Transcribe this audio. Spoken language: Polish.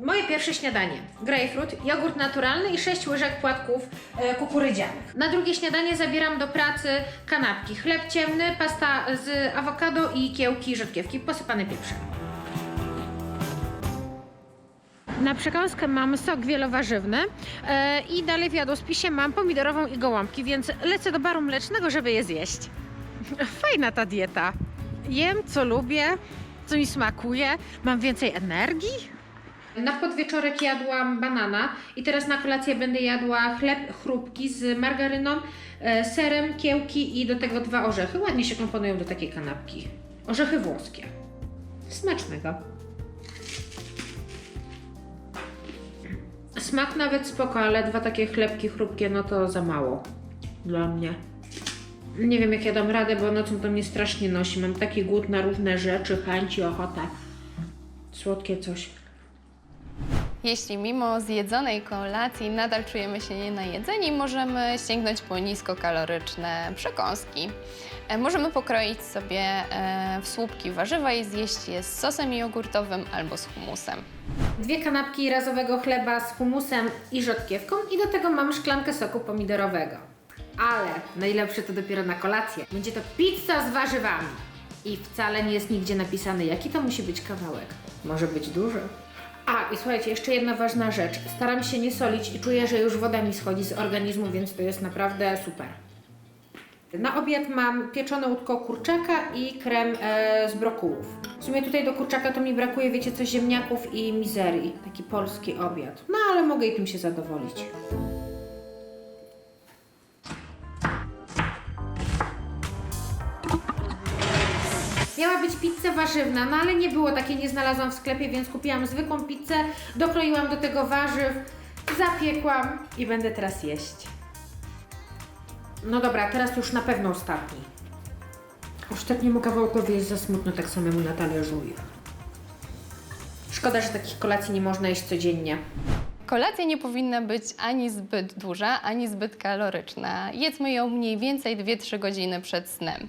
Moje pierwsze śniadanie. Grejpfrut, jogurt naturalny i 6 łyżek płatków e, kukurydzianych. Na drugie śniadanie zabieram do pracy kanapki. Chleb ciemny, pasta z awokado i kiełki rzodkiewki posypane pieprzem. Na przekąskę mam sok wielowarzywny e, i dalej w jadłospisie mam pomidorową i gołąbki, więc lecę do baru mlecznego, żeby je zjeść. Fajna ta dieta. Jem, co lubię, co mi smakuje, mam więcej energii. Na podwieczorek jadłam banana i teraz na kolację będę jadła chleb chrupki z margaryną, e, serem, kiełki i do tego dwa orzechy. Ładnie się komponują do takiej kanapki. Orzechy włoskie. Smacznego. Smak nawet spoko, ale dwa takie chlebki chrupkie, no to za mało dla mnie. Nie wiem jak ja dam radę, bo nocą to mnie strasznie nosi. Mam taki głód na różne rzeczy, chęci, ochotę. Słodkie coś. Jeśli mimo zjedzonej kolacji nadal czujemy się nienajedzeni, możemy sięgnąć po niskokaloryczne przekąski. E, Możemy pokroić sobie e, w słupki warzywa i zjeść je z sosem jogurtowym albo z humusem. Dwie kanapki razowego chleba z humusem i rzodkiewką i do tego mam szklankę soku pomidorowego. Ale najlepsze to dopiero na kolację. Będzie to pizza z warzywami. I wcale nie jest nigdzie napisane, jaki to musi być kawałek. Może być duży. A, i słuchajcie, jeszcze jedna ważna rzecz. Staram się nie solić i czuję, że już woda mi schodzi z organizmu, więc to jest naprawdę super. Na obiad mam pieczone łódko kurczaka i krem e, z brokułów. W sumie tutaj do kurczaka to mi brakuje, wiecie co, ziemniaków i mizerii. Taki polski obiad. No ale mogę i tym się zadowolić. Miała być pizza warzywna, no ale nie było takiej, nie znalazłam w sklepie, więc kupiłam zwykłą pizzę, dokroiłam do tego warzyw, zapiekłam i będę teraz jeść. No dobra, teraz już na pewno ostatni. Ostatniemu kawałkowi jest za smutno tak samemu na talerzu. Szkoda, że takich kolacji nie można jeść codziennie. Kolacja nie powinna być ani zbyt duża, ani zbyt kaloryczna. Jedzmy ją mniej więcej 2-3 godziny przed snem.